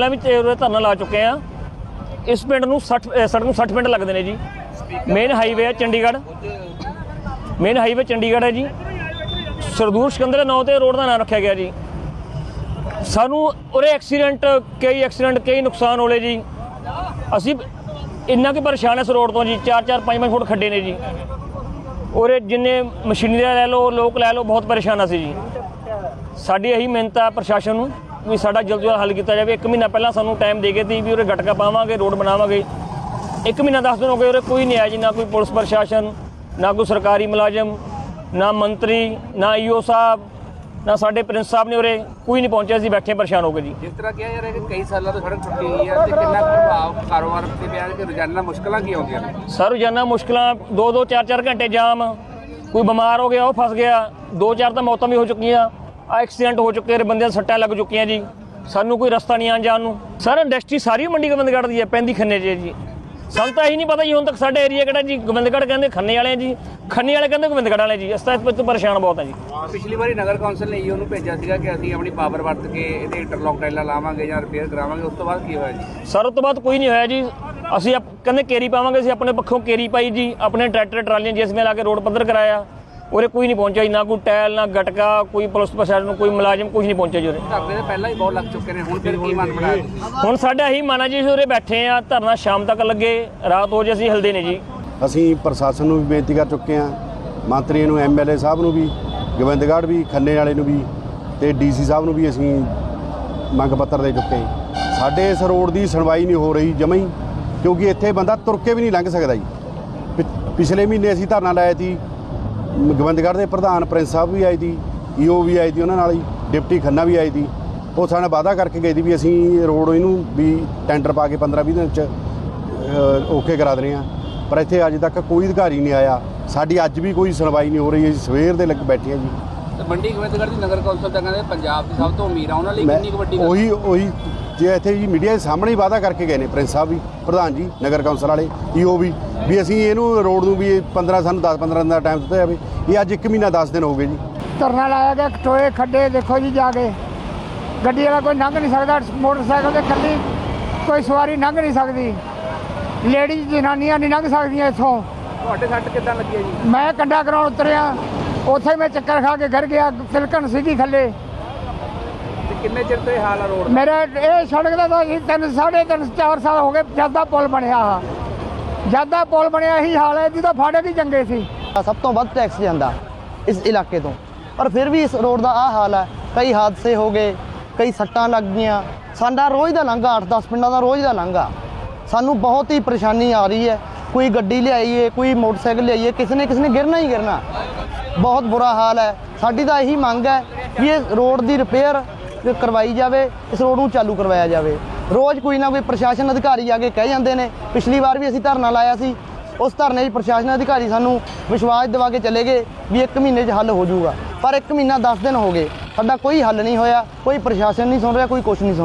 ਪਹਿਲਾਂ ਵੀ ਤੇ ਧਰਨਾ ਲਾ ਚੁੱਕੇ ਆ ਇਸ ਪਿੰਡ ਨੂੰ 60 ਸੜਕ ਨੂੰ 60 ਪਿੰਡ ਲੱਗਦੇ ਨੇ ਜੀ। ਮੇਨ ਹਾਈਵੇ ਹੈ ਚੰਡੀਗੜ੍ਹ। ਮੇਨ ਹਾਈਵੇ ਚੰਡੀਗੜ੍ਹ ਹੈ ਜੀ। ਸਰਦੂਰ ਸਿਕੰਦਰ ਨਾਂ ਤੇ ਰੋਡ ਦਾ ਨਾਮ ਰੱਖਿਆ ਗਿਆ ਜੀ। ਸਾਨੂੰ ਉਰੇ ਐਕਸੀਡੈਂਟ ਕਈ ਐਕਸੀਡੈਂਟ ਕਈ ਨੁਕਸਾਨ ਹੋਲੇ ਜੀ। ਅਸੀਂ ਇੰਨਾ ਕਿ ਪਰੇਸ਼ਾਨ ਇਸ ਰੋਡ ਤੋਂ ਜੀ 4-4 5-5 ਫੁੱਟ ਖੱਡੇ ਨੇ ਜੀ। ਉਰੇ ਜਿੰਨੇ ਮਸ਼ੀਨਰੀ ਲੈ ਲਓ, ਲੋਕ ਲੈ ਲਓ, ਬਹੁਤ ਪਰੇਸ਼ਾਨ ਅਸੀਂ ਜੀ। ਸਾਡੀ ਇਹੀ ਮਿਹਨਤ ਆ ਪ੍ਰਸ਼ਾਸਨ ਨੂੰ। ਵੀ ਸਾਡਾ ਜਲਦ ਜਲਦ ਹੱਲ ਕੀਤਾ ਜਾਵੇ। 1 ਮਹੀਨਾ ਪਹਿਲਾਂ ਸਾਨੂੰ ਟਾਈਮ ਦੇ ਗਏ ਸੀ ਵੀ ਉਰੇ ਗਟਕਾ ਪਾਵਾਂਗੇ ਰੋਡ ਬਣਾਵਾਂਗੇ। 1 ਮਹੀਨਾ 10 ਦਿਨ ਹੋ ਗਏ ਉਰੇ ਕੋਈ ਨਹੀਂ ਆਇਆ ਜੀ ਨਾ ਕੋਈ ਪੁਲਿਸ ਪ੍ਰਸ਼ਾਸਨ ਨਾ ਕੋਈ ਸਰਕਾਰੀ ਮੁਲਾਜ਼ਮ ਨਾ ਮੰਤਰੀ ਨਾ ਈਓ ਸਾਹਿਬ ਨਾ ਸਾਡੇ ਪ੍ਰਿੰਸ ਸਾਹਿਬ ਨੇ ਉਰੇ ਕੋਈ ਨਹੀਂ ਪਹੁੰਚਿਆ ਸੀ ਬੈਠੇ ਪਰੇਸ਼ਾਨ ਹੋ ਗਏ ਜੀ। ਜਿਸ ਤਰ੍ਹਾਂ ਕਿਹਾ ਰਿਹਾ ਕਿ ਕਈ ਸਾਲਾਂ ਤੋਂ ਸੜਕ ਟੁੱਟੀ ਹੋਈ ਹੈ ਤੇ ਕਿੰਨਾ ਪ੍ਰਭਾਵ ਕਾਰੋਬਾਰ ਤੇ ਪਿਆ ਕਿ ਰੋਜ਼ਾਨਾ ਮੁਸ਼ਕਲਾਂ ਕੀ ਆਉਂਦੀਆਂ ਨੇ? ਸਰ ਰੋਜ਼ਾਨਾ ਮੁਸ਼ਕਲਾਂ 2-2 4-4 ਘੰਟੇ ਜਾਮ ਕੋਈ ਬਿਮਾਰ ਹੋ ਗਿਆ ਉਹ ਫਸ ਗਿਆ 2-4 ਤਾਂ ਮੌਤਾਂ ਵੀ ਹੋ ਚੁੱਕੀਆਂ। ਐਕਸੀਡੈਂਟ ਹੋ ਚੁੱਕੇ ਨੇ ਬੰਦਿਆਂ ਸੱਟਾਂ ਲੱਗ ਚੁੱਕੀਆਂ ਜੀ। ਸਾਨੂੰ ਕੋਈ ਰਸਤਾ ਨਹੀਂ ਆਉਣ ਜਾਣ ਨੂੰ। ਸਰ ਇੰਡਸਟਰੀ ਸਾਰੀ ਮੰਡੀ ਗੋਬਿੰਦਗੜ੍ਹ ਦੀ ਹੈ ਪੈਂਦੀ ਖੰਨੇ 'ਚ ਜੀ। ਸਾਨੂੰ ਤਾਂ ਇਹੀ ਨਹੀਂ ਪਤਾ ਜੀ ਹੁਣ ਤੱਕ ਸਾਡੇ ਏਰੀਆ ਕਿਹੜਾ ਜੀ ਗੋਬਿੰਦਗੜ੍ਹ ਕਹਿੰਦੇ ਖੰਨੇ ਵਾਲੇ ਆ ਜੀ। ਖੰਨੇ ਵਾਲੇ ਕਹਿੰਦੇ ਗੋਬਿੰਦਗੜ੍ਹ ਵਾਲੇ ਜੀ ਇਸ ਤਰ੍ਹਾਂ ਇਸ ਤੋਂ ਪਰੇਸ਼ਾਨ ਬਹੁਤ ਹੈ ਜੀ। ਪਿਛਲੀ ਵਾਰੀ ਨਗਰ ਕੌਂਸਲ ਨੇ ਈਓ ਨੂੰ ਭੇਜਿਆ ਸੀਗਾ ਕਿ ਅਸੀਂ ਆਪਣੀ ਪਾਵਰ ਵਰਤ ਕੇ ਇਹਦੇ ਇੰਟਰਲੌਕ ਟਾਈਲਾਂ ਲਾਵਾਂਗੇ ਜਾਂ ਰਿਪੇਅਰ ਕਰਾਵਾਂਗੇ ਉਸ ਤੋਂ ਬਾਅਦ ਕੀ ਹੋਇਆ ਜੀ? ਸਰ ਉਸ ਤੋਂ ਬਾਅਦ ਕੋਈ ਨਹੀਂ ਹੋਇਆ ਜੀ। ਅਸੀਂ ਕਹਿੰਦੇ ਕੇਰੀ ਪਾਵਾਂਗੇ ਅਸੀਂ ਆਪਣੇ ਪੱਖੋਂ ਕੇਰੀ ਪਾਈ ਜੀ ਆਪਣੇ ਟਰੈਕਟਰ ਟਰਾਲੀਆਂ ਜਿਸਮੇ ਲਾ ਕੇ ਰੋਡ ਪੱਧਰ ਕਰਾਇਆ। ਉਰੇ ਕੋਈ ਨਹੀਂ ਪਹੁੰਚਿਆ ਨਾ ਕੋਈ ਟੈਲ ਨਾ ਗਟਕਾ ਕੋਈ ਪੁਲਿਸ ਪ੍ਰਸ਼ਾਸਨ ਕੋਈ ਮੁਲਾਜ਼ਮ ਕੁਝ ਨਹੀਂ ਪਹੁੰਚਿਆ ਜੀ ਉਰੇ। ਧਰਨੇ ਦੇ ਪਹਿਲਾਂ ਹੀ ਬਹੁਤ ਲੱਗ ਚੁੱਕੇ ਨੇ ਹੁਣ ਫਿਰ ਕੀ ਮਨ ਬਣਾਇਆ? ਹੁਣ ਸਾਡਾ ਇਹੀ ਮਨ ਹੈ ਜੀ ਅਸੀਂ ਉਰੇ ਬੈਠੇ ਆ ਧਰਨਾ ਸ਼ਾਮ ਤੱਕ ਲੱਗੇ ਰਾਤ ਹੋ ਜੇ ਅਸੀਂ ਹਿਲਦੇ ਨੇ ਜੀ। ਅਸੀਂ ਪ੍ਰਸ਼ਾਸਨ ਨੂੰ ਵੀ ਬੇਨਤੀ ਕਰ ਚੁੱਕੇ ਹਾਂ ਮੰਤਰੀ ਨੂੰ ਐਮਐਲਏ ਸਾਹਿਬ ਨੂੰ ਵੀ ਗੋਬਿੰਦਗੜ੍ਹ ਵੀ ਖੰਨੇ ਵਾਲੇ ਨੂੰ ਵੀ ਤੇ ਡੀਸੀ ਸਾਹਿਬ ਨੂੰ ਵੀ ਅਸੀਂ ਮੰਗ ਪੱਤਰ ਦੇ ਚੁੱਕੇ ਸਾਡੇ ਇਸ ਰੋਡ ਦੀ ਸੁਣਵਾਈ ਨਹੀਂ ਹੋ ਰਹੀ ਜਮਾਂ ਹੀ ਕਿਉਂਕਿ ਇੱਥੇ ਬੰਦਾ ਤੁਰ ਕੇ ਵੀ ਨਹੀਂ ਲੰਘ ਸਕਦਾ ਜੀ। ਪਿ- ਪਿਛਲੇ ਮਹੀਨੇ ਅਸੀਂ ਧਰਨਾ ਲਾਇਆ ਸੀ ਮ- ਗੋਬਿੰਦਗੜ੍ਹ ਦੇ ਪ੍ਰਧਾਨ ਪ੍ਰਿੰਸ ਸਾਹਿਬ ਵੀ ਆਏ ਸੀ ਈਓ ਵੀ ਆਏ ਸੀ ਉਹਨਾਂ ਨਾਲ ਹੀ ਡਿਪਟੀ ਖੰਨਾ ਵੀ ਆਏ ਸੀ ਉਹ ਸਾਡੇ ਨਾਲ ਵਾਅਦਾ ਕਰਕੇ ਗਏ ਸੀ ਵੀ ਅਸੀਂ ਰੋਡ ਇਹਨੂੰ ਵੀ ਟੈਂਡਰ ਪਾ ਕੇ 15 20 ਦਿਨ ਚ ਅ, ਓਕੇ ਕਰਾ ਦਨੇ ਆ। ਪਰ ਇੱਥੇ ਅੱਜ ਤੱਕ ਕੋਈ ਅਧਿਕਾਰੀ ਨਹੀਂ ਆਇਆ। ਸਾਡੀ ਅੱਜ ਵੀ ਕੋਈ ਸੁਣਵਾਈ ਨਹੀਂ ਹੋ ਰਹੀ ਅਸੀਂ ਸਵੇਰ ਦੇ ਲੱਗ ਬੈਠੇ ਆ ਜੀ। ਤੇ ਮੰਡੀ ਗੋਬਿੰਦਗੜ੍ਹ ਦੀ ਨਗਰ ਕੌਂਸਲ ਤਾਂ ਕਹਿੰਦੇ ਪੰਜਾਬ ਦੀ ਸਭ ਤੋਂ ਅਮੀਰ ਆ ਉਹਨਾਂ ਲਈ ਕਿੰਨੀ ਕੁ ਵੱਡੀ ਗੱਲ ਉਹੀ ਉਹੀ ਜੇ ਇੱਥੇ ਜੀ ਮੀਡੀਆ ਦੇ ਸਾਹਮਣੇ ਹੀ ਵਾਅਦਾ ਕਰਕੇ ਗਏ ਨੇ ਪ੍ਰਿੰਸ ਸਾਹਿਬ ਵੀ ਪ੍ਰਧਾਨ ਜੀ ਨਗਰ ਕੌਂਸਲ ਵਾਲੇ ਈਓ ਵੀ ਵੀ ਅਸੀਂ ਇਹਨੂੰ ਰੋਡ ਨੂੰ ਵੀ 15 ਸਾਨੂੰ 10 15 ਦਿਨ ਦਾ ਟਾਈਮ ਦਿੱਤਾ ਜਾਵੇ ਇਹ ਅੱਜ 1 ਮਹੀਨਾ 10 ਦਿਨ ਹੋ ਗਏ ਜੀ। ਧਰਨਾ ਲਾਇਆ ਗਿਆ ਟੋਏ ਖੱਡੇ ਦੇਖੋ ਜੀ ਜਾ ਕੇ। ਗੱਡੀ ਵਾਲਾ ਕੋਈ ਲੰਘ ਨਹੀਂ ਸਕਦਾ ਮੋਟਰਸਾਈਕਲ ਤੇ ਇਕੱਲੀ ਕੋਈ ਸਵਾਰੀ ਲੰਘ ਨਹੀਂ ਸਕਦੀ। ਲੇਡੀਜ਼ ਜਨਾਨੀਆਂ ਨਹੀਂ ਲੰਘ ਸਕਦੀਆਂ ਇੱਥੋਂ। ਤੁਹਾਡੇ ਸੱਟ ਕਿੱਦਾਂ ਲੱਗੀ ਹੈ ਜੀ? ਮੈਂ ਕੰਡਾ ਕਰਾਉਣ ਉਤਰਿਆ। ਉੱਥੇ ਮੈਂ ਚੱਕਰ ਖਾ ਕੇ ਘਰ ਗਿਆ ਤਿਲਕਣ ਸੀਗੀ ਥੱਲੇ। ਤੇ ਕਿੰਨੇ ਚਿਰ ਤੋਂ ਇਹ ਹਾਲ ਆ ਰੋਡ ਮੇਰੇ ਇਹ ਸੜਕ ਦਾ ਤਾਂ ਜੀ ਤਿੰਨ ਸਾਢੇ ਤਿੰਨ ਚਾਰ ਸਾਲ ਹੋ ਗਏ ਜਦ ਦਾ ਪੁਲ ਬਣਿਆ ਆ। ਜਦ ਦਾ ਪੁਲ ਬਣਿਆ ਇਹੀ ਹਾਲ ਹੈ ਜਿਹਦਾ ਫਾੜੇ ਵੀ ਚੰਗੇ ਸੀ। ਸਭ ਤੋਂ ਵੱਧ ਟੈਕਸ ਜਾਂਦਾ ਇਸ ਇਲਾਕੇ ਤੋਂ। ਪਰ ਫਿਰ ਵੀ ਇਸ ਰੋਡ ਦਾ ਆ ਹਾਲ ਹੈ ਕਈ ਹਾਦਸੇ ਹੋ ਗਏ ਕਈ ਸੱਟਾਂ ਲੱਗ ਗਈਆਂ। ਸਾਡਾ ਰੋਜ਼ ਦਾ ਲੰਘਾ 8-10 ਪਿੰਡਾਂ ਦਾ ਰੋਜ਼ ਦਾ ਲੰਘਾ। ਸਾਨੂੰ ਬਹੁਤ ਹੀ ਪਰੇਸ਼ਾਨੀ ਆ ਰਹੀ ਹੈ। ਕੋਈ ਗੱਡੀ ਲਿਆਈਏ ਕੋਈ ਮੋਟਰਸਾਈਕਲ ਲਿਆਈਏ ਕਿਸੇ ਨੇ ਕਿਸੇ ਨੇ ਗਿਰਨਾ ਹੀ ਗਿਰਨਾ। ਬਹੁਤ ਬੁਰਾ ਹਾਲ ਹੈ। ਸਾਡੀ ਤਾਂ ਇਹੀ ਮੰਗ ਹੈ ਵੀ ਇਹ ਰੋਡ ਦੀ ਰਿਪੇਅਰ ਕਰਵਾਈ ਜਾਵੇ, ਇਸ ਰੋਡ ਨੂੰ ਚਾਲੂ ਕਰਵਾਇਆ ਜਾਵੇ। ਰੋਜ਼ ਕੋਈ ਨਾ ਕੋਈ ਪ੍ਰਸ਼ਾਸਨ ਅਧਿਕਾਰੀ ਆ ਕੇ ਕਹਿ ਜਾਂਦੇ ਨੇ, ਪਿਛਲੀ ਵਾਰ ਵੀ ਅਸੀਂ ਧਰਨਾ ਲਾਇਆ ਸੀ, ਉਸ ਧਰਨੇ 'ਚ ਪ੍ਰਸ਼ਾਸਨ ਅਧਿਕਾਰੀ ਸਾਨੂੰ ਵਿਸ਼ਵਾਸ ਦਿਵਾ ਕੇ ਚਲੇ ਗਏ ਵੀ 1 ਮਹੀਨੇ 'ਚ ਹੱਲ ਹੋ ਜਾਊਗਾ। ਪਰ 1 ਮਹੀਨਾ 10 ਦਿਨ ਹੋ ਗਏ, ਸਾਡਾ ਕੋਈ ਹੱਲ ਨਹੀਂ ਹੋਇਆ, ਕੋਈ ਪ੍ਰਸ਼ਾਸਨ ਨਹੀਂ ਸੁਣ ਰਿਹਾ, ਕੋਈ ਕੁਝ ਨਹੀਂ ਸੁਣ